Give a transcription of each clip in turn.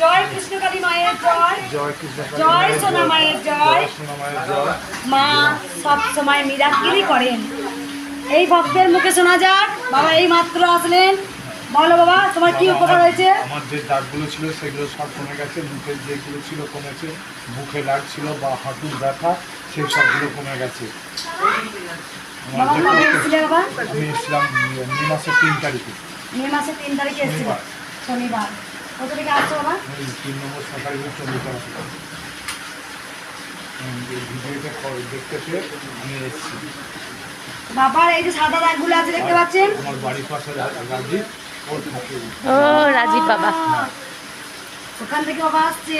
জয় কৃষ্ণকালী মায়ের জয়। জয় কৃষ্ণ জয় সোনা মায়ের জয় মা সব সময় মিরাক্কিলই করেন। এই ভক্তের মুখে শোনা যাক বাবা এই মাত্র আসলেন। বলো বাবা তোমার কি উপকার হয়েছে? আমার যে দাগগুলো ছিল সেগুলো সব কমে গেছে মুখের যেগুলো ছিল কমেছে বুকে লাগছিল বা হাঁটুর ব্যথা সেই সবগুলো কমে গেছে। আমি এসেছিলাম মে মাসের তিন তারিখে। মে মাসের তিন তারিখে এসেছিল। শনিবার। শনিবার কত থেকে আসছো বাবা? তিন নম্বর সরকারি চল্লিশ টাকা ভিডিওটা ক- আমি এসেছি। বাবার এই যে সাদা দাগগুলো আছে দেখতে পাচ্ছেন? আমার বাড়ির পাশে রাজীব ও রাজীব বাবা। ওখান থেকে বাবা আসছে।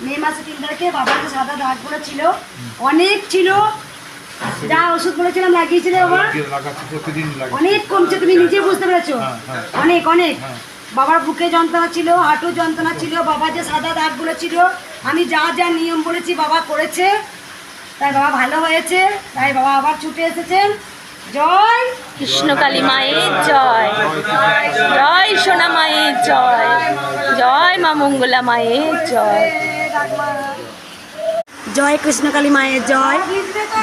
মে মাসে তিন তারিখে বাবার যে সাদা দাগগুলো ছিল অনেক ছিল। যা ওষুধ বলেছিলাম লাগিয়েছিলে বাবা। অনেক কমছে তুমি নিজে বুঝতে পেরেছ। হ্যাঁ, হ্যাঁ। অনেক অনেক। হ্যাঁ। বাবার বুকে যন্ত্রণা ছিল হাঁটু যন্ত্রণা ছিল বাবার যে সাদা দাগগুলো ছিল আমি যা যা নিয়ম বলেছি বাবা করেছে। তাই বাবা ভালো হয়েছে তাই বাবা আবার ছুটে এসেছেন। জয় কৃষ্ণ কালী মায়ের জয়। জয় সোনা মায়ের জয়। জয় মা মঙ্গলা মায়ের জয়। জয় কৃষ্ণকালী মায়ের জয়।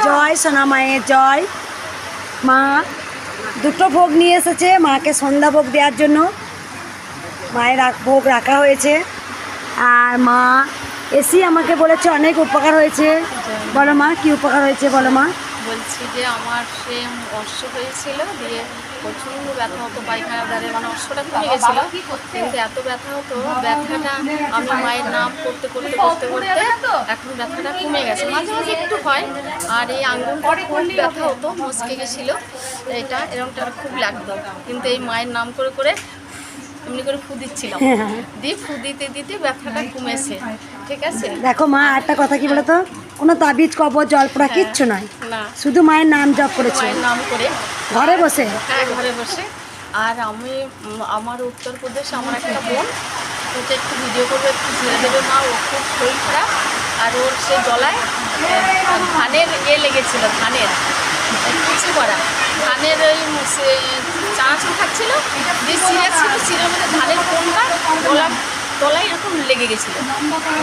জয় সোনা মায়ের জয়। মা দুটো ভোগ নিয়ে এসেছে মাকে সন্ধ্যা ভোগ দেওয়ার জন্য। মায়ের ভোগ রাখা হয়েছে। আর মা এসি আমাকে বলেছে অনেক উপকার হয়েছে। বলো মা, কি উপকার হয়েছে বলো মা? বলছি যে আমার সে অশ্ব হয়েছিল, দিয়ে প্রচুর ব্যথা হতো, পায়খানা দ্বারে মানে অশ্বটা কমে গেছিল। কিন্তু এত ব্যথা হতো, ব্যথাটা আমি মায়ের নাম করতে করতে করতে করতে এখন ব্যথাটা কমে গেছে। মাঝে মাঝে একটু হয়, আর এই আঙ্গুলটা খুব ব্যথা হতো মস্কে গেছিল। এটা এরকমটা খুব লাগতো। কিন্তু এই মায়ের নাম করে করে এমনি করে ফু দিচ্ছিলাম। দিয়ে ফু দিতে দিতে ব্যথাটা কমেছে। ঠিক আছে? দেখো মা একটা কথা কি বলো তো কোনো তাবিজ কবর জলপড়া কিচ্ছু নয় না। শুধু মায়ের নাম জপ করেছে। নাম করে। ঘরে বসে? হ্যাঁ ঘরে বসে। আর আমি আমার উত্তরপ্রদেশে আমার একটা বোন ওকে একটু ভিডিও করবে একটু ছেড়ে দেবে। মা ও খুব শরীর খারাপ। আর ওর সে আহ, ধানের এ লেগেছিল ধানের। কিছু করা ধানের ওই চানাচুর খাচ্ছিল। দিয়ে সিরে ছিল সিরের মধ্যে ধানের কোনটা? গলা তলায় এরকম লেগে গেছিল।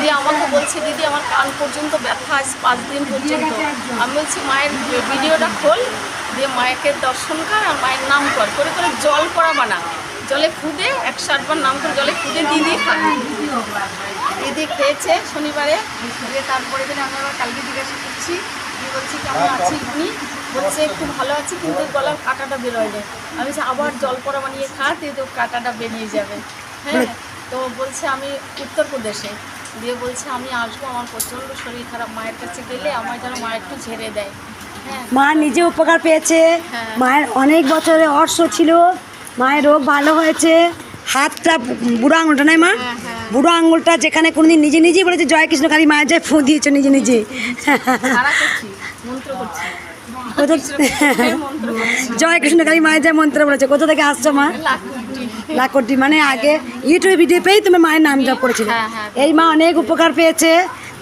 দিয়ে আমাকে বলছে, দিদি, আমার কান পর্যন্ত ব্যথা, আজ পাঁচ দিন পর্যন্ত। আমি বলছি, মায়ের ভিডিওটা খোল, দিয়ে মায়েকে দর্শন কর আর মায়ের নাম কর। করে করে জল করা বানা। জলে খুদে একশো আটবার নাম করে জলে খুদে দিদি দিদি খেয়েছে শনিবারে। দিয়ে তারপরে দিন আমি আবার কালকে জিজ্ঞাসা করছি বলছি, কেমন আছি উনি বলছে একটু ভালো আছি কিন্তু গলার কাঁটাটা বেরোয়নি আমি বলছি আবার জল পরা বানিয়ে খা তো কাঁটাটা বেরিয়ে যাবে। হ্যাঁ তো বলছে আমি উত্তরপ্রদেশে। দিয়ে বলছে আমি আসব আমার প্রচণ্ড শরীর খারাপ মায়ের কাছে গেলে আমার যেন মা একটু ঝেড়ে দেয়। হ্যাঁ। মা নিজে উপকার পেয়েছে। হ্যাঁ। মায়ের অনেক বছরে অর্শ ছিল। মায়ের রোগ ভালো হয়েছে। হাতটা বুড়ো আঙুলটা নাই মা? হ্যাঁ, বুড়ো আঙুলটা যেখানে কোনোদিন নিজে নিজেই বলেছে জয় কৃষ্ণ কালী মায়ের জয় ফু দিয়েছে নিজে নিজে। মন্ত্র করছি মন্ত্র করছি। জয় কৃষ্ণ কালী মায়ের জয় মন্ত্র বলেছে কোথা থেকে আসছো মা? লাকুটি। মানে আগে ইউটিউবে ভিডিও পেয়েই তুমি মায়ের নাম জপ করেছিলে। হ্যাঁ, হ্যাঁ। এই মা অনেক উপকার পেয়েছে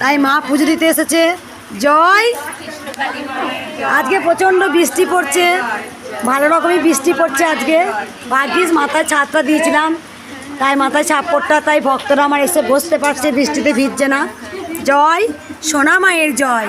তাই মা পুজো দিতে এসেছে। জয়। আজকে প্রচণ্ড বৃষ্টি পড়ছে ভালো রকমই বৃষ্টি পড়ছে আজকে। ভাগ্যিস মাথায় ছাদটা দিয়েছিলাম তাই মাথায় ছাপড়টা তাই ভক্তরা আমার এসে বসতে পারছে বৃষ্টিতে ভিজছে না। জয় সোনা মায়ের জয়।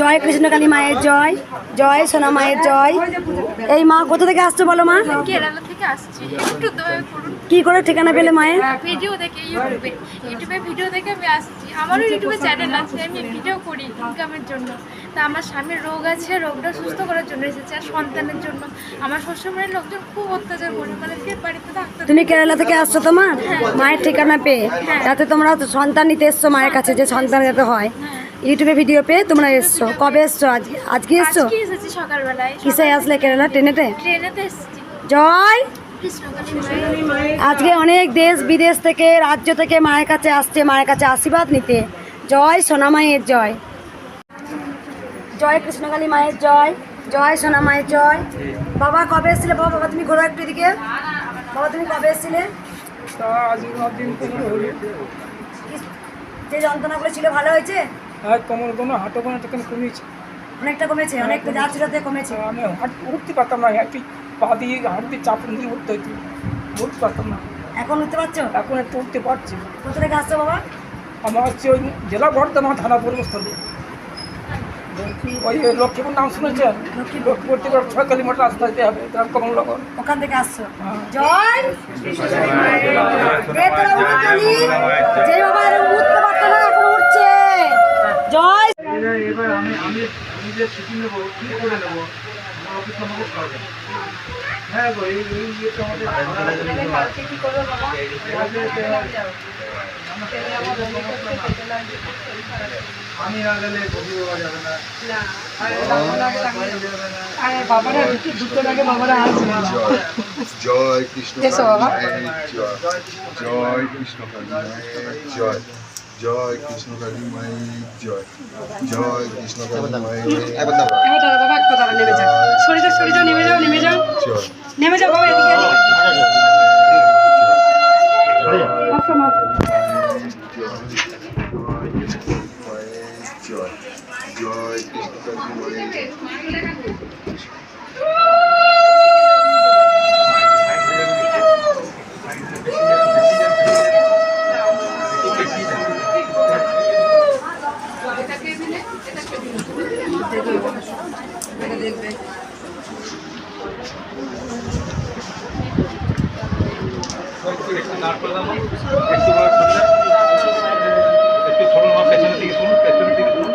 জয় কৃষ্ণকালী মায়ের জয় জয় সোনা মায়ের জয়। এই মা কোথা থেকে আসছো বলো মা? কেরালা থেকে আসছি। একটু দয়া করুন কি করে ঠিকানা পেলে মায়ের? ভিডিও দেখে ইউটিউবে। ইউটিউবে ভিডিও দেখে আমি আসছি। আমারও ইউটিউবে চ্যানেল আছে আমি ভিডিও করি ইনকামের জন্য। তা আমার স্বামীর রোগ আছে রোগটা সুস্থ করার জন্য এসেছে আর সন্তানের জন্য। আমার শ্বশুরবাড়ির লোকজন খুব অত্যাচার করে মানে বাড়িতে ডাক্তার তুমি কেরালা থেকে আসছো তো মা? মায়ের ঠিকানা পেয়ে। যাতে তোমরা সন্তান নিতে এসছো মায়ের কাছে যে সন্তান যাতে হয়। ইউটিউবে ভিডিও পেয়ে তোমরা এসছো। কবে এসছো? আজ আজকে এসছো? আজকে কিসে আসলে কেরালা? ট্রেনেতে ট্রেনেতে জয়! আজকে অনেক দেশ বিদেশ থেকে রাজ্য থেকে মায়ের কাছে আসছে মায়ের কাছে আশীর্বাদ নিতে। জয় সোনা মায়ের জয়। জয় কৃষ্ণকালী মায়ের জয়। জয় সোনা মায়ের জয়। বাবা কবে এসেছিলে? বাবা বাবা তুমি ঘোরো একটু এদিকে। বাবা তুমি কবে এসেছিলে? যে যন্ত্রণাগুলো ছিল ভালো হয়েছে? আর কোমর কোনো হাঁটো কোনো তখন কমেছে অনেকটা কমেছে অনেকটা যা ছিল কমেছে আমি হাঁট উঠতে পারতাম না একটু পা দিয়ে হাত দিয়ে চাপ দিয়ে উঠতে হইতো উঠতে পারতাম না এখন উঠতে পারছ এখন একটু উঠতে পারছি কোথা থেকে আসছো বাবা আমার হচ্ছে ওই জেলা বর্ধমান থানা পূর্বস্থলী ওই লক্ষ্মীপুর নাম শুনেছেন লক্ষ্মীপুর থেকে ছয় কিলোমিটার রাস্তা যেতে হবে গ্রাম কমলনগর ওখান থেকে আসছো হ্যাঁ। জয় যে বাবা এরকম উঠতে পারতো না এখন উঠছে জয় এবার আমি আমি আমি যে ছুটি নেব কি করে নেব? আমার অফিস আমাকে পাবে হ্যাঁ গো এই এই ইয়েটা আমাদের আমি না গেলে কবি বাবা। যাবে না বাবারা দুটো আগে বাবারা আসবে জয় কৃষ্ণ জয় জয় কৃষ্ণ জয়। জয় কৃষ্ণ কালী মায়ের জয়। জয় কৃষ্ণ কালী মায়ের সরে যাও সরে যাও নেমে যাও নেমে যাও। জয়। নেমে যাও বাবা এদিকে এদিকে। জয়। জয় কৃষ্ণ কালী মায়ের একটু সরুন মা পেছনের দিকে শুনুন পেছনের দিকে শুনুন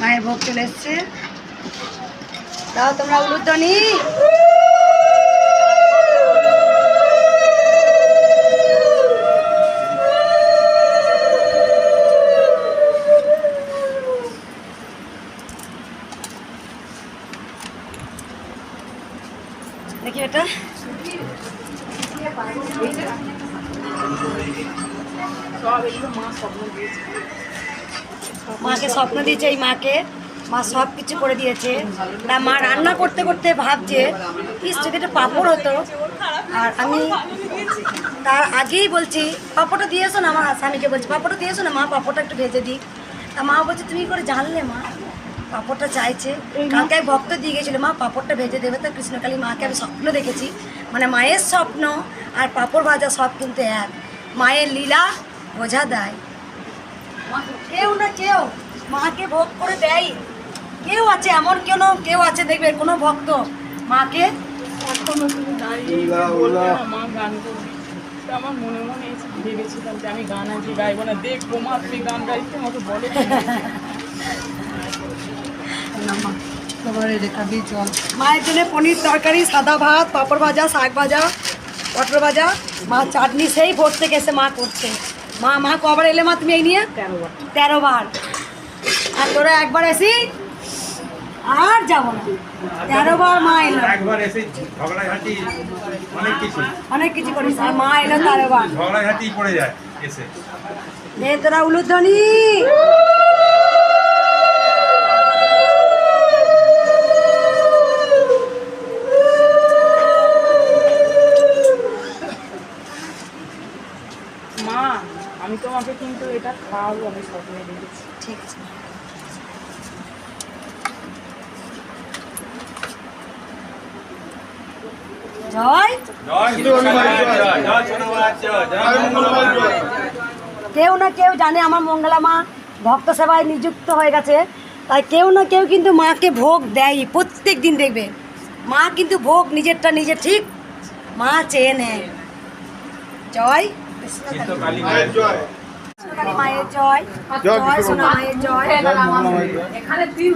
মায়ের ভোগ চলে এসছে দাও তোমরা উলুধ্বনি। দেখি মাকে স্বপ্ন দিয়েছে এই মাকে। মা সব কিছু করে দিয়েছে। তা মা রান্না করতে করতে ভাবছে, ইস, যদি একটা পাঁপড় হতো। আর আমি তার আগেই বলছি, পাঁপড়টা দিয়ে এসো না আমার স্বামীকে বলছি, পাঁপড়টা দিয়ে এসো না মা? পাঁপড়টা একটু ভেজে দিই। তা মা বলছে, তুমি করে জানলে মা? পাঁপড়টা চাইছে। কালকে ভক্ত দিয়ে গেছিল, মা, পাঁপড়টা ভেজে দেবে তো কৃষ্ণকালী মাকে আমি স্বপ্ন দেখেছি। মানে মায়ের স্বপ্ন আর পাঁপড় ভাজা সব কিন্তু এক। মায়ের লীলা বোঝা দেয়। কেউ না কেউ মাকে ভোগ করে দেয়। কেউ আছে এমন কেন কেউ আছে দেখবে কোনো ভক্ত। মাকে? মা গান আমার মনে মনে এসে ভেবেছিলাম যে আমি গান গাইবো না দেখব মা তুই গান গাইতে আমাকে বলে মায়ের জন্য পনির তরকারি সাদা ভাত পাঁপড় ভাজা শাক ভাজা পটল ভাজা মা চাটনি সেই ভোর থেকে এসে মা করছে। মা মা কবার এলে মা তুমি এই নিয়ে? তেরো বার। আর তোরা একবার এসি আর যাব না। তেরো বার মা এলো। একবার এসে ঝগড়াঝাটি অনেক কিছু। অনেক কিছু করিস আর মা এলো তেরো বার। ঝগড়াঝাটি পড়ে যায় এসে। দে তোরা উলুধ্বনি। মা আমি তোমাকে কিন্তু এটা খাওয়াবো আমি স্বপ্নে দেখেছি। ঠিক আছে। জয়। কেউ না কেউ জানে আমার মঙ্গলা মা ভক্ত সেবায় নিযুক্ত হয়ে গেছে। তাই কেউ না কেউ কিন্তু মাকে ভোগ দেয়, প্রত্যেক দিন দেখবে। মা কিন্তু ভোগ নিজেরটা নিজে ঠিক মা চেয়ে নেয়। জয়। জয়। মায়ের জয় জয় সোনা মায়ের জয়।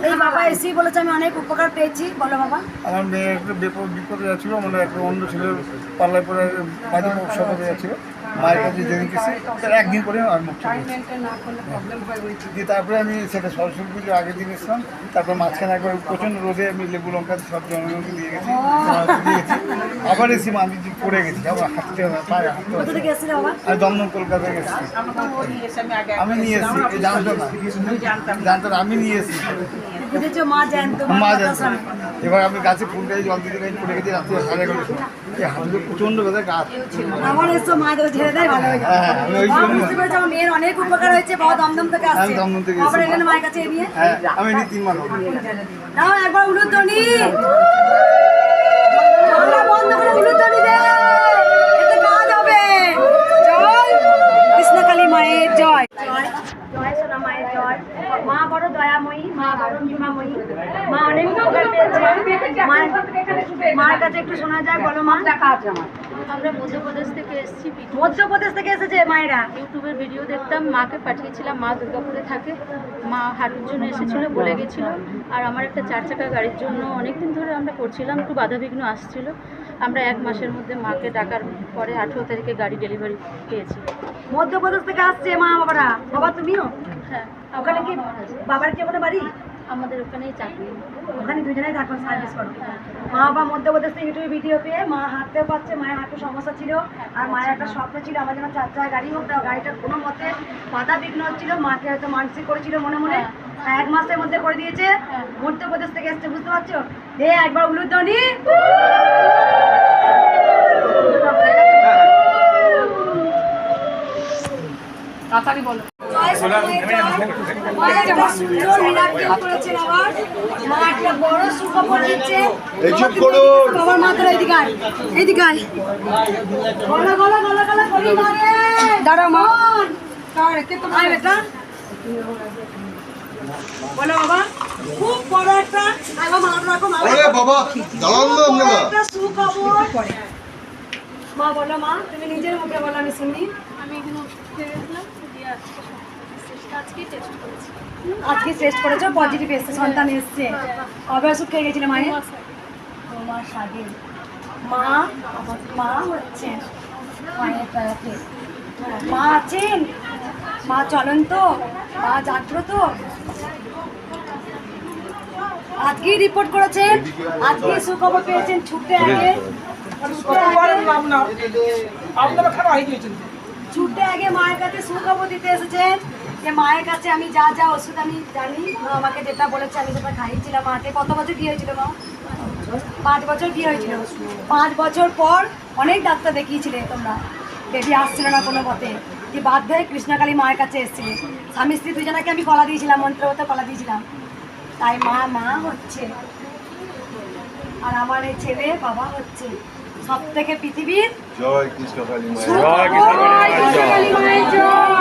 এই বাবা এসেই বলেছে আমি অনেক উপকার পেয়েছি। বলো বাবা। আমার মেয়ে একটু বিপদ বিপদে যাচ্ছিল মানে একটা অন্য ছেলের পাল্লায় পরে বাড়ি সাথে যাচ্ছিল। মায়ের কাছে জেনে গেছি তার একদিন পরে আর মুক্তি দিয়ে তারপরে আমি সেটা সরস্বতী পুজোর আগের দিন এসলাম তারপর মাঝখানে একবার প্রচণ্ড রোদে আমি লেবু লঙ্কা সব জনগণকে দিয়ে গেছি দিয়ে গেছি। আবার এসে আমি পড়ে গেছি আবার হাঁটতে হবে পায়ে হাঁটতে হবে। আর দমদম কলকাতায় গেছি। আমি নিয়ে এসেছি জানতো না। জানতো না আমি নিয়ে এসেছি। মা যাচ্ছে এবার আমি গাছে ফুল গাছে জল দিতে গাড়ি ফুলে গেছি রাত্রে সাড়ে এগারোটার সময়। এই হাঁটুতে প্রচণ্ড ব্যথা গাছ আমার এসো মা তো ছেড়ে দেয় ভালো হয়ে হ্যাঁ, আমি ওই মা জন্য- বুঝতে পেরেছে আমার মেয়ের অনেক উপকার হয়েছে বাবা দমদম থেকে আসছে। দমদম থেকে আবার এখানে মায়ের কাছে নিয়ে হ্যাঁ আমি এনে তিন মাস দাও একবার উলুধ্বনি আমরা বন্ধ করে উলুধ্বনি দে এতে কাজ হবে জয় কৃষ্ণকালী মায়ের জয়। জয় জয় সোনা মায়ের জয়। মা বড় দয়াময়ী মা বড় মা অনেক উপকার পেয়েছে। মায়ের মায়ের কাছে একটু শোনা যায় বলো মা। দেখা আমার। আমরা মধ্যপ্রদেশ থেকে এসেছি মধ্যপ্রদেশ থেকে এসেছে মায়েরা? ইউটিউবের ভিডিও দেখতাম মাকে পাঠিয়েছিলাম মা দুর্গাপুরে থাকে। মা হাঁটুর জন্য এসেছিল বলে গেছিল। আর আমার একটা চার চাকা গাড়ির জন্য অনেক দিন ধরে আমরা করছিলাম একটু বাধাবিঘ্ন আসছিল। আমরা এক মাসের মধ্যে মাকে ডাকার পরে আঠেরো তারিখে গাড়ি ডেলিভারি পেয়েছি। মধ্যপ্রদেশ থেকে আসছে মা বাবারা। বাবা তুমিও? হ্যাঁ ওখানে কি বাবার কি ওখানে বাড়ি? আমাদের ওখানেই চাকরি। ওখানে দুজনেই থাকো সার্ভিস করো। মা বাবা মধ্যপ্রদেশ থেকে ইউটিউবে ভিডিও পেয়ে মা হাঁটতেও পারছে মায়ের হাঁটু সমস্যা ছিল। আর মায়ের একটা স্বপ্ন ছিল আমার যেন চার চাকা গাড়ি হোক গাড়িটা কোনো মতে বাধা বিঘ্ন হচ্ছিল। মাকে হয়তো মানসিক করেছিল মনে মনে। এক মাসের মধ্যে করে দিয়েছে। মধ্যপ্রদেশ থেকে এসছে বুঝতে পারছ? এ একবার উলুধ্বনি। রাখো, মাথা ওরে রাখো। বাবা দাঁড়ান না খুব বড় আপনারা। একটা সুখবর। মা বলো মা তুমি নিজের মুখে বলো আমি শুনি। আমি এখানে ওষুধ খেয়ে গেছিলাম দিয়ে আজকে টেস্ট করেছি পজিটিভ এসছে, সন্তান এসছে। কবে ওষুধ খেয়ে গেছিলে মায়ের? মাস আগে মা মা হচ্ছে মায়ের তরফে মা আছেন? মা চলন্ত? মা জাগ্রত? আজকেই রিপোর্ট করেছেন। আজকে সুখবর পেয়েছেন ছুটে আগে। আপনার খারাপ গিয়েছেন ছুটে আগে মায়ের কাছে সুখবর দিতে এসেছেন যে মায়ের কাছে আমি যা যা ওষুধ আমি জানি, মা আমাকে যেটা বলেছে আমি সেটা খাইয়েছিলাম মাকে কত বছর বিয়ে হয়েছিল মা? পাঁচ বছর বিয়ে হয়েছিল। পাঁচ বছর পর অনেক ডাক্তার দেখিয়েছিলে তোমরা। বেবি আসছিল না কোনো মতে। যে বাধ্য হয়ে কৃষ্ণকালী মায়ের কাছে এসেছিলে। স্বামী স্ত্রী দুজনাকে আমি কলা দিয়েছিলাম মন্ত্রগত কলা দিয়েছিলাম। তাই মা মা হচ্ছে। আর আমার এই ছেলে বাবা হচ্ছে। সব থেকে পৃথিবীর জয় কৃষ্ণ কালী মায়ের জয় কৃষ্ণ কালী মায়ের জয়। জয়